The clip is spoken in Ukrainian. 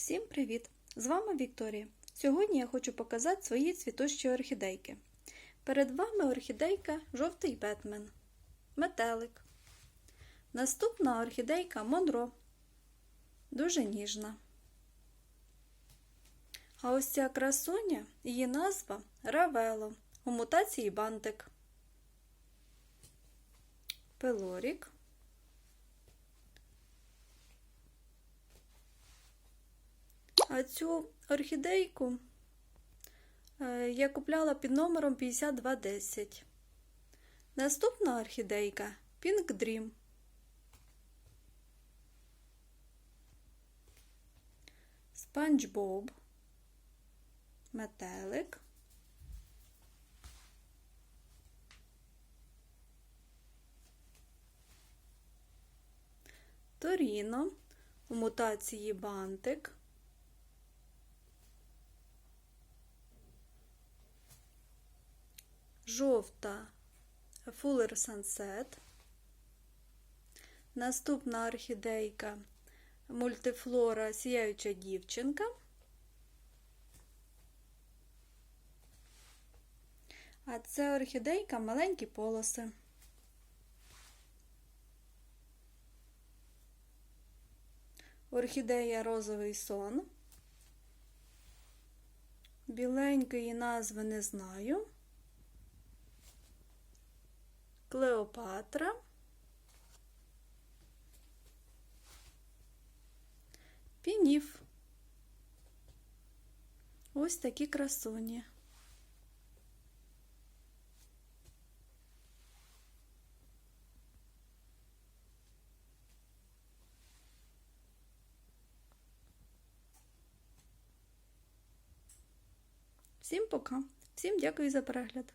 Всім привіт! З вами Вікторія. Сьогодні я хочу показати свої цвітущі орхідейки. Перед вами орхідейка жовтий Бетмен, метелик. Наступна орхідейка Монро. Дуже ніжна. А ось ця красуня, її назва Равело у мутації бантик. Пелорік. А цю орхідейку е, я купляла під номером 5210. Наступна орхідейка Pink Dream. Спанч Боб. Метелик. Торіно у мутації бантик. Жовта Fuller Sunset. Наступна орхідейка мультифлора Сіяюча дівчинка. А це орхідейка маленькі полоси. Орхідея розовий сон. Біленької назви не знаю. Клеопатра, Пініф. Ось такі красуні. Всім пока. Всім дякую за перегляд.